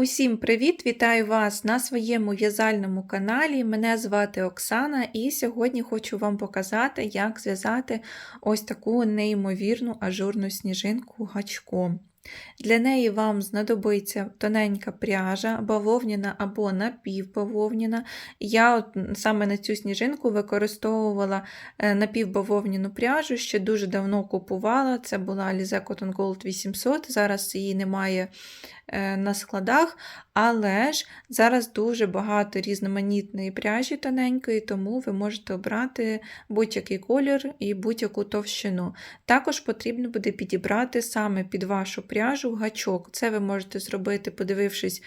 Усім привіт! Вітаю вас на своєму в'язальному каналі. Мене звати Оксана, і сьогодні хочу вам показати, як зв'язати ось таку неймовірну ажурну сніжинку гачком. Для неї вам знадобиться тоненька пряжа, бавовняна або напівбавовняна. Я от саме на цю сніжинку використовувала е, напівбавовняну пряжу, ще дуже давно купувала. Це була Alize Cotton Gold 800, зараз її немає е, на складах, але ж зараз дуже багато різноманітної пряжі тоненької, тому ви можете обрати будь-який колір і будь-яку товщину. Також потрібно буде підібрати саме під вашу пряжу гачок. Це ви можете зробити, подивившись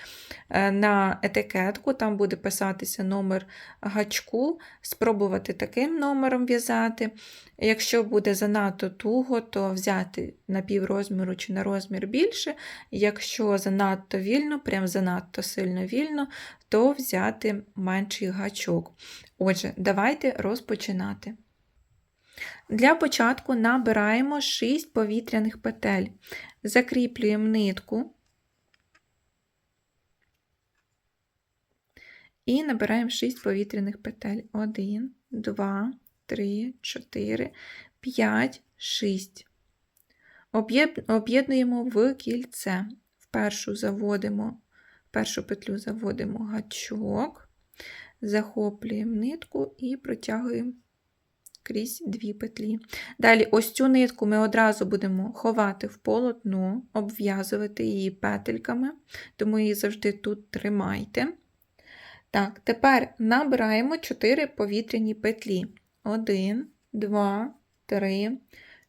е, на етикетку, там буде писатися номер гачку, спробувати таким номером в'язати. Якщо буде занадто туго, то взяти на піврозміру чи на розмір більше. Якщо занадто вільно, прям занадто сильно вільно, то взяти менший гачок. Отже, давайте розпочинати. Для початку набираємо 6 повітряних петель, закріплюємо нитку і набираємо 6 повітряних петель. 1, 2, 3, 4, 5, 6. Об'єднуємо в кільце. В першу заводимо, в першу петлю заводимо гачок, захоплюємо нитку і протягуємо крізь дві петлі. Далі, ось цю нитку ми одразу будемо ховати в полотно, обв'язувати її петельками, тому її завжди тут тримайте. Так, тепер набираємо 4 повітряні петлі. 1, 2, 3,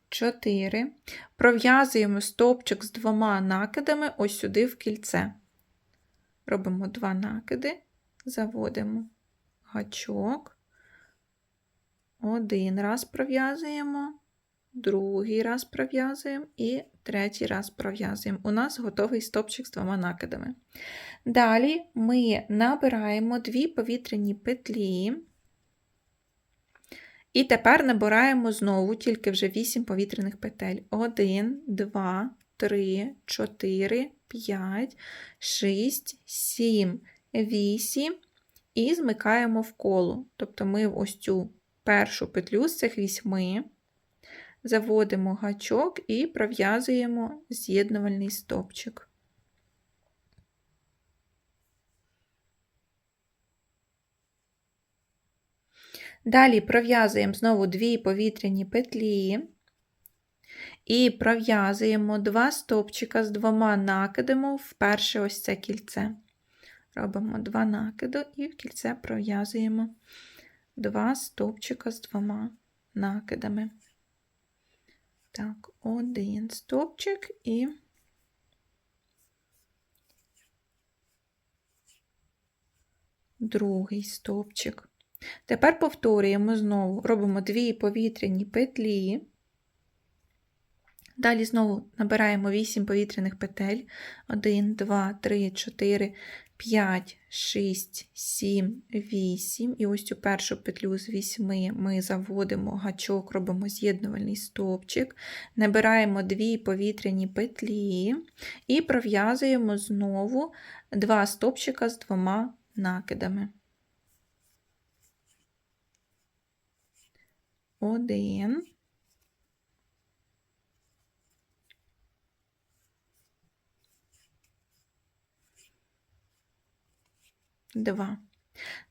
4. Пров'язуємо стовпчик з двома накидами ось сюди в кільце. Робимо два накиди, заводимо гачок. Один раз пров'язуємо, другий раз пров'язуємо і третій раз пров'язуємо. У нас готовий стопчик з двома накидами. Далі ми набираємо дві повітряні петлі. І тепер набираємо знову тільки вже 8 повітряних петель. 1, 2, 3, 4, 5, 6, 7, 8 і змикаємо в коло. Тобто ми в ось цю першу петлю з цих вісьми заводимо гачок і пров'язуємо з'єднувальний стопчик. Далі пров'язуємо знову дві повітряні петлі і пров'язуємо два стопчика з двома накидами в перше ось це кільце. Робимо два накиди і в кільце пров'язуємо два стовпчика з двома накидами. Так, один стовпчик і другий стовпчик. Тепер повторюємо знову, робимо дві повітряні петлі. Далі знову набираємо 8 повітряних петель. 1, 2, 3, 4, 5, 6, 7, 8. І ось цю першу петлю з 8 ми заводимо гачок, робимо з'єднувальний стовпчик, набираємо 2 повітряні петлі і пров'язуємо знову 2 стовпчика з двома накидами. Один. Два.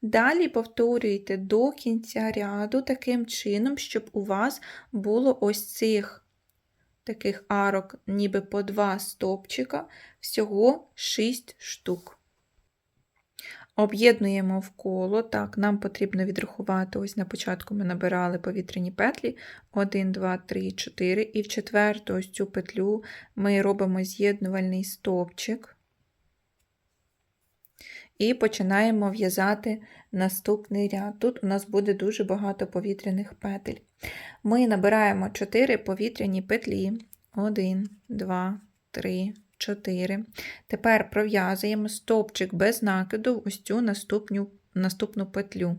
Далі повторюйте до кінця ряду таким чином, щоб у вас було ось цих таких арок, ніби по два стопчика, всього 6 штук. Об'єднуємо в коло. Так, нам потрібно відрахувати. Ось на початку ми набирали повітряні петлі 1, 2, 3, 4. І в четверту ось цю петлю ми робимо з'єднувальний стовпчик. І починаємо в'язати наступний ряд. Тут у нас буде дуже багато повітряних петель. Ми набираємо 4 повітряні петлі. 1, 2, 3, 4. Тепер пров'язуємо стовпчик без накиду в ось цю наступну, наступну петлю.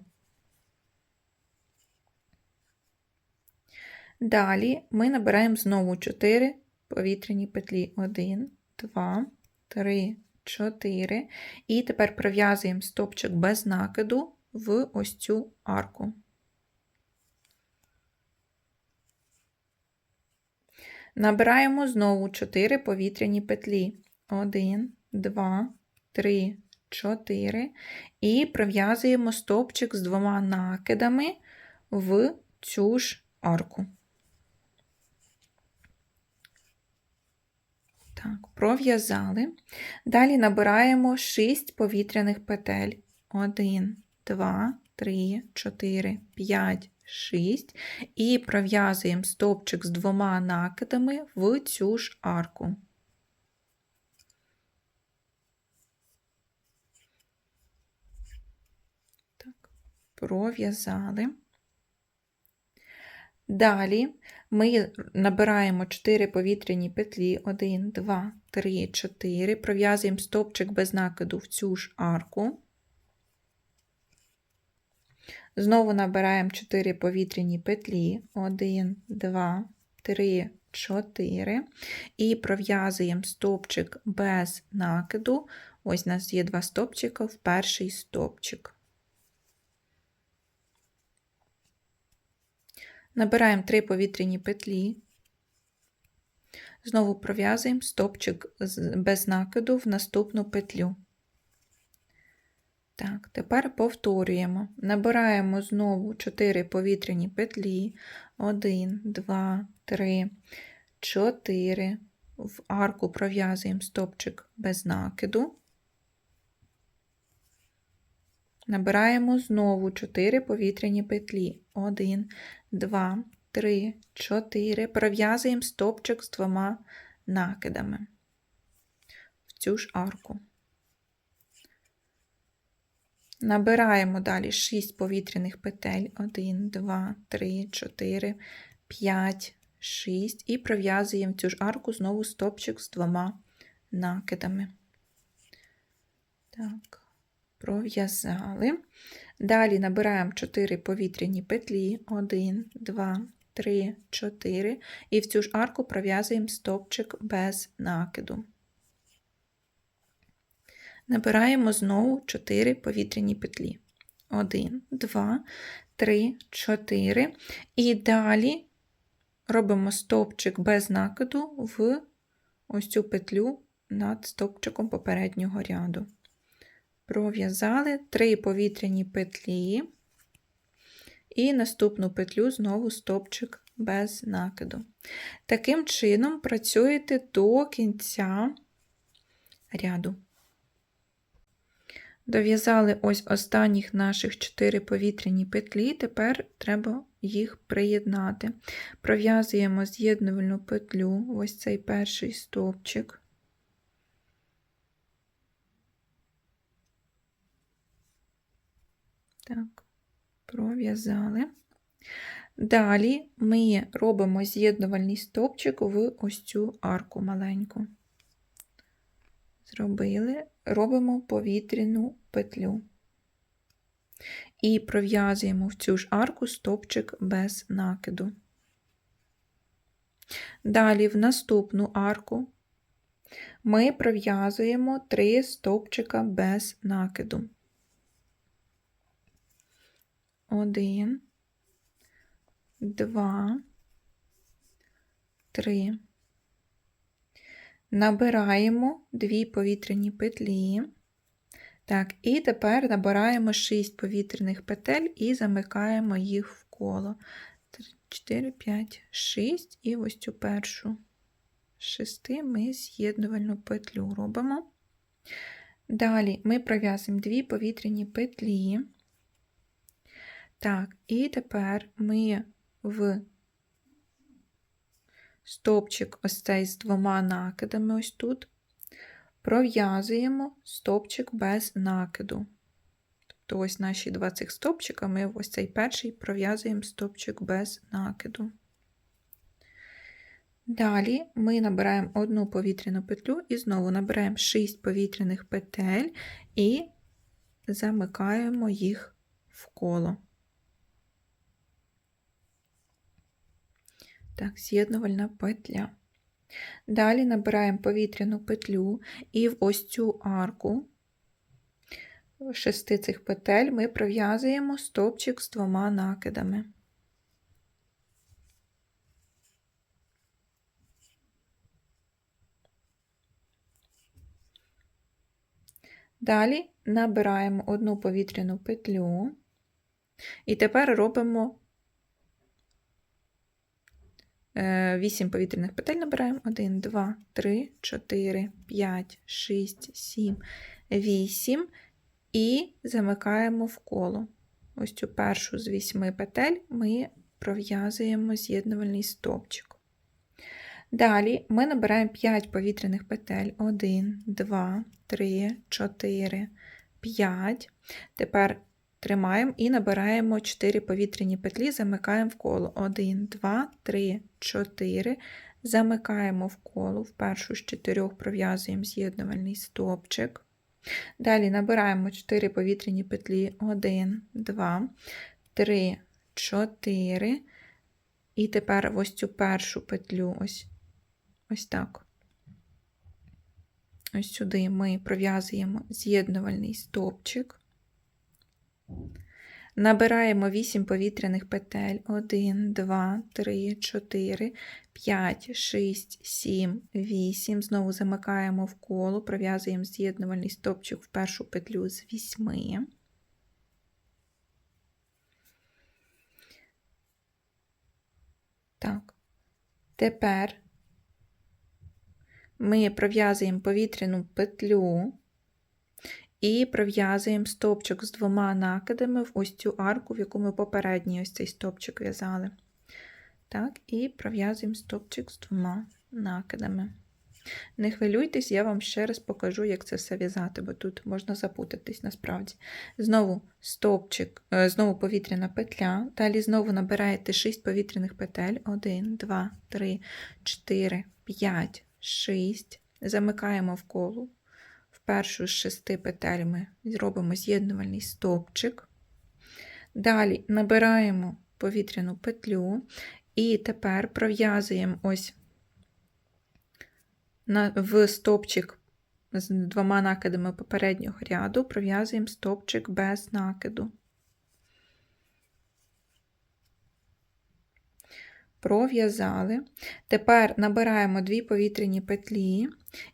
Далі ми набираємо знову 4 повітряні петлі. 1, 2, 3, 4. І тепер пров'язуємо стопчик без накиду в ось цю арку. Набираємо знову 4 повітряні петлі. 1, 2, 3, 4. І пров'язуємо стовпчик з двома накидами в цю ж арку. Так, пров'язали. Далі набираємо 6 повітряних петель. 1, 2, 3, 4, 5, 6. І пров'язуємо стовпчик з двома накидами в цю ж арку. Так, пров'язали. Далі ми набираємо 4 повітряні петлі, 1, 2, 3, 4, пров'язуємо стовпчик без накиду в цю ж арку. Знову набираємо 4 повітряні петлі, 1, 2, 3, 4, і пров'язуємо стовпчик без накиду. Ось у нас є два стовпчика в перший стовпчик. Набираємо 3 повітряні петлі, знову пров'язуємо стопчик без накиду в наступну петлю. Так, тепер повторюємо. Набираємо знову 4 повітряні петлі, 1, 2, 3, 4. В арку пров'язуємо стопчик без накиду. Набираємо знову 4 повітряні петлі. 1, 2, 3, 4. Пров'язуємо стопчик з двома накидами в цю ж арку. Набираємо далі 6 повітряних петель. 1, 2, 3, 4, 5, 6. І пров'язуємо цю ж арку знову стопчик з двома накидами. Так пров'язали. Далі набираємо 4 повітряні петлі, 1, 2, 3, 4, і в цю ж арку пров'язуємо стовпчик без накиду. Набираємо знову 4 повітряні петлі. 1, 2, 3, 4. І далі робимо стовпчик без накиду в ось цю петлю над стовпчиком попереднього ряду пров'язали 3 повітряні петлі, і наступну петлю знову стопчик без накиду. Таким чином працюєте до кінця ряду. Дов'язали ось останніх наших 4 повітряні петлі, тепер треба їх приєднати. Пров'язуємо з'єднувальну петлю, ось цей перший стовпчик. Так, пров'язали. Далі ми робимо з'єднувальний стовпчик в ось цю арку маленьку. Зробили, робимо повітряну петлю. І пров'язуємо в цю ж арку стовпчик без накиду. Далі в наступну арку ми пров'язуємо три стовпчика без накиду один, два, три. Набираємо дві повітряні петлі. Так, і тепер набираємо 6 повітряних петель і замикаємо їх в коло. 3, 4, 5, 6 і ось цю першу шести ми з'єднувальну петлю робимо. Далі ми пров'язуємо дві повітряні петлі. Так, і тепер ми в стовпчик ось цей з двома накидами, ось тут, пров'язуємо стовпчик без накиду. Тобто ось наші два цих стовпчика ми ось цей перший пров'язуємо стовпчик без накиду. Далі ми набираємо одну повітряну петлю і знову набираємо 6 повітряних петель і замикаємо їх в коло. Так, з'єднувальна петля. Далі набираємо повітряну петлю і в ось цю арку шести цих петель ми пров'язуємо стовпчик з двома накидами. Далі набираємо одну повітряну петлю і тепер робимо 8 повітряних петель набираємо 1, 2, 3, 4, 5, 6, 7, 8 і замикаємо в коло. Ось цю першу з 8 петель ми пров'язуємо з'єднувальний стовпчик. Далі ми набираємо 5 повітряних петель 1, 2, 3, 4, 5. Тепер тримаємо і набираємо 4 повітряні петлі, замикаємо в коло. 1, 2, 3, 4. Замикаємо в коло, в першу з 4 пров'язуємо з'єднувальний стовпчик. Далі набираємо 4 повітряні петлі, 1, 2, 3, 4. І тепер ось цю першу петлю, ось, ось так. Ось сюди ми пров'язуємо з'єднувальний стовпчик. Набираємо 8 повітряних петель. 1, 2, 3, 4, 5, 6, 7, 8. Знову замикаємо в коло, пров'язуємо з'єднувальний стовпчик в першу петлю з 8. Так. Тепер ми пров'язуємо повітряну петлю і пров'язуємо стовпчик з двома накидами в ось цю арку, в яку ми попередній ось цей стовпчик в'язали. Так, І пров'язуємо стовпчик з двома накидами. Не хвилюйтесь, я вам ще раз покажу, як це все в'язати, бо тут можна запутатись насправді. Знову стовпчик, е, знову повітряна петля. Далі знову набираєте 6 повітряних петель. 1, 2, 3, 4, 5, 6. Замикаємо в коло першу з шести петель ми зробимо з'єднувальний стовпчик. Далі набираємо повітряну петлю, і тепер пров'язуємо ось в стовпчик з двома накидами попереднього ряду, пров'язуємо стовпчик без накиду. Пров'язали. Тепер набираємо дві повітряні петлі,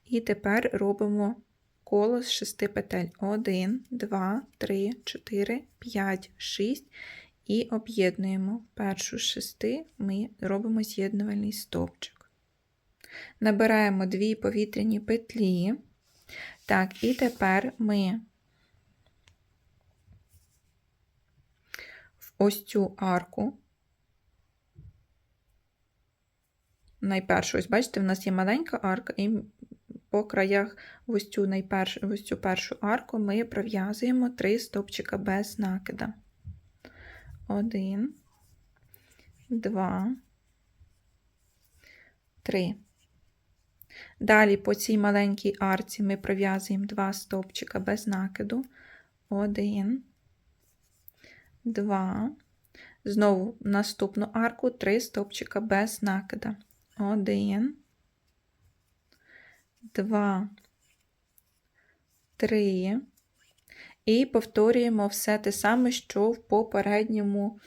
і тепер робимо коло з 6 петель. 1, 2, 3, 4, 5, 6 і об'єднуємо першу з 6 ми робимо з'єднувальний стовпчик. Набираємо дві повітряні петлі. Так, і тепер ми в ось цю арку. Найпершу, ось бачите, в нас є маленька арка і по краях ось цю, найперш, ось цю першу арку ми пров'язуємо три стопчика без накида. Один, два, три. Далі по цій маленькій арці ми пров'язуємо два стовпчика без накиду. Один, два. Знову наступну арку три стовпчика без накида. Один, Два, три. І повторюємо все те саме, що в попередньому,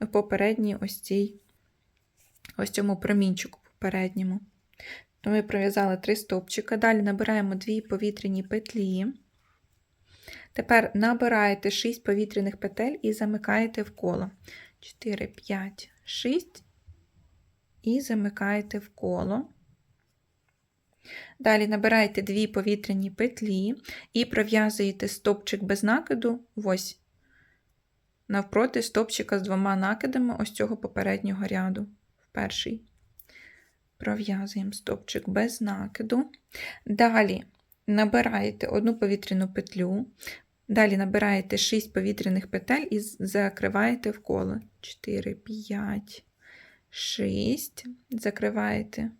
в попередній ось цій, ось цьому промінчику попередньому. То ми пров'язали три стовпчика. Далі набираємо дві повітряні петлі. Тепер набираєте 6 повітряних петель і замикаєте в коло. 4, 5, 6 і замикаєте в коло. Далі набираєте дві повітряні петлі і пров'язуєте стопчик без накиду, ось, навпроти стопчика з двома накидами ось цього попереднього ряду. В перший. Пров'язуємо стопчик без накиду. Далі набираєте одну повітряну петлю, далі набираєте 6 повітряних петель і закриваєте в коло. 4, 5, 6. Закриваєте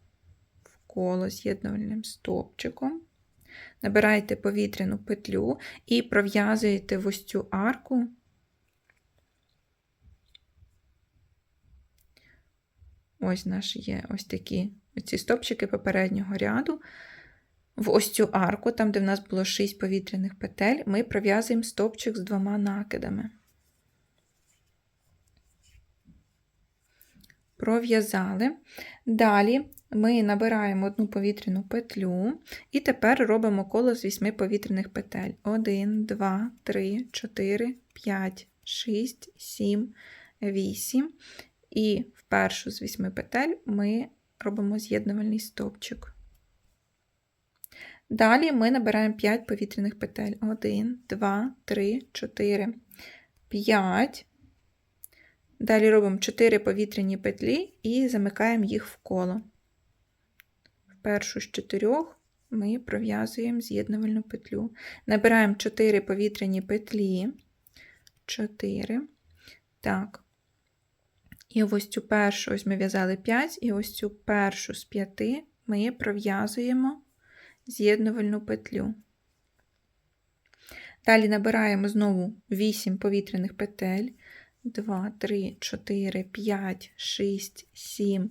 коло з'єднувальним стовпчиком, набираєте повітряну петлю і пров'язуєте в ось цю арку ось наш є ось такі ці стопчики попереднього ряду. В ось цю арку, там, де в нас було 6 повітряних петель, ми пров'язуємо стопчик з двома накидами. Пров'язали. Далі ми набираємо одну повітряну петлю і тепер робимо коло з 8 повітряних петель. 1, 2, 3, 4, 5, 6, 7, 8. І в першу з 8 петель ми робимо з'єднувальний стовпчик. Далі ми набираємо 5 повітряних петель. 1, 2, 3, 4, 5. Далі робимо 4 повітряні петлі і замикаємо їх в коло. Першу з 4 ми пров'язуємо з'єднувальну петлю. Набираємо 4 повітряні петлі. 4. Так. І ось цю першу, ось ми в'язали 5, і ось цю першу з 5 ми пров'язуємо з'єднувальну петлю. Далі набираємо знову 8 повітряних петель. 2, 3, 4, 5, 6, 7,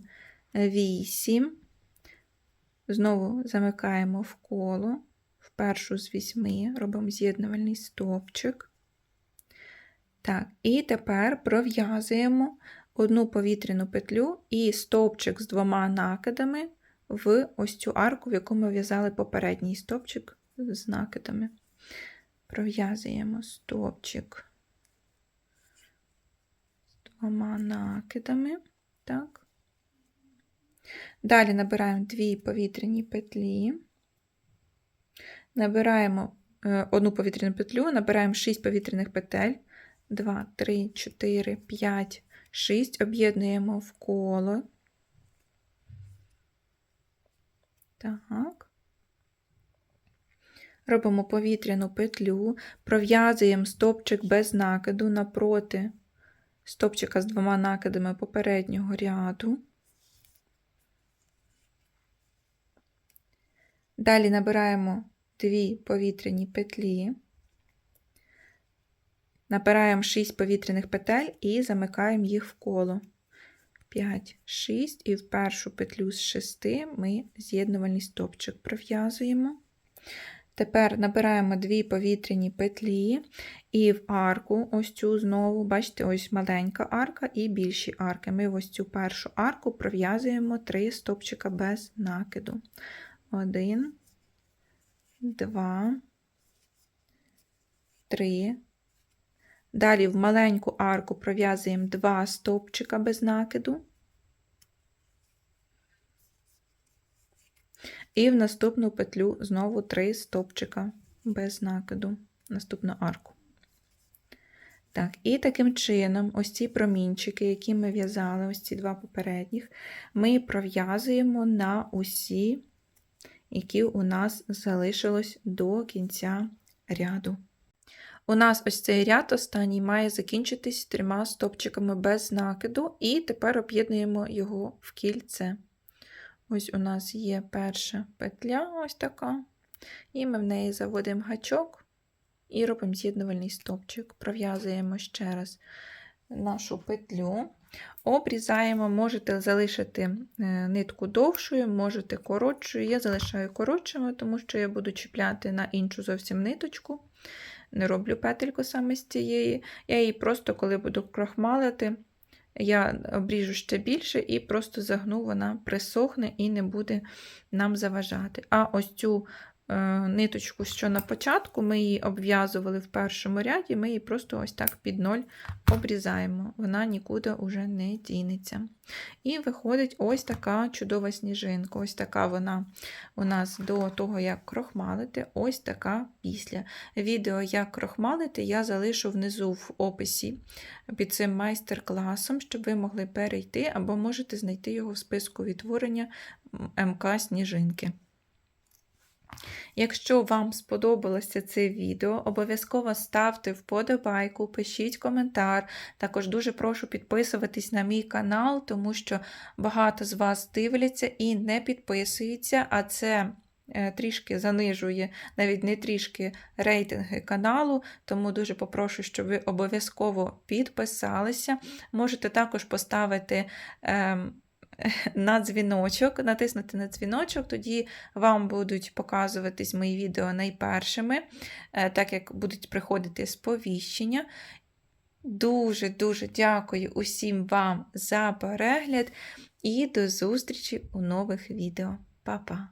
8. Знову замикаємо в коло, в першу з 8, робимо з'єднувальний стовпчик. Так, і тепер пров'язуємо одну повітряну петлю і стовпчик з двома накидами в ось цю арку, в яку ми в'язали попередній стовпчик з накидами. Пров'язуємо стовпчик з двома накидами. Так. Далі набираємо дві повітряні петлі, набираємо е, одну повітряну петлю, набираємо 6 повітряних петель, 2, 3, 4, 5, 6, об'єднуємо в коло. Так. Робимо повітряну петлю, пров'язуємо стопчик без накиду напроти стопчика з двома накидами попереднього ряду. Далі набираємо дві повітряні петлі, набираємо 6 повітряних петель і замикаємо їх в коло. 5, 6, і в першу петлю з 6 ми з'єднувальний стопчик пров'язуємо. Тепер набираємо дві повітряні петлі, і в арку, ось цю знову, бачите, ось маленька арка і більші арки. Ми в ось цю першу арку пров'язуємо 3 стопчика без накиду. 1, 2, 3. Далі в маленьку арку пров'язуємо 2 стовпчика без накиду. І в наступну петлю знову 3 стовпчика без накиду, наступну арку. Так, І таким чином, ось ці промінчики, які ми в'язали, ось ці два попередніх, ми пров'язуємо на усі, які у нас залишилось до кінця ряду. У нас ось цей ряд останній має закінчитись трьома стопчиками без накиду, і тепер об'єднуємо його в кільце. Ось у нас є перша петля, ось така, і ми в неї заводимо гачок і робимо з'єднувальний стопчик. Пров'язуємо ще раз нашу петлю. Обрізаємо, можете залишити е, нитку довшою, можете коротшою. Я залишаю коротшою, тому що я буду чіпляти на іншу зовсім ниточку не роблю петельку саме з цієї. Я її просто, коли буду крохмалити, я обріжу ще більше і просто загну, вона присохне і не буде нам заважати. А ось цю ниточку, що на початку, ми її обв'язували в першому ряді, ми її просто ось так під ноль обрізаємо. Вона нікуди вже не дінеться. І виходить ось така чудова сніжинка. Ось така вона у нас до того, як крохмалити, ось така після. Відео, як крохмалити, я залишу внизу в описі під цим майстер-класом, щоб ви могли перейти, або можете знайти його в списку відтворення МК Сніжинки. Якщо вам сподобалося це відео, обов'язково ставте вподобайку, пишіть коментар. Також дуже прошу підписуватись на мій канал, тому що багато з вас дивляться і не підписуються, а це е, трішки занижує, навіть не трішки рейтинги каналу, тому дуже попрошу, щоб ви обов'язково підписалися. Можете також поставити. Е на дзвіночок, натиснути на дзвіночок, тоді вам будуть показуватись мої відео найпершими, е, так як будуть приходити сповіщення. Дуже-дуже дякую усім вам за перегляд і до зустрічі у нових відео. Па-па!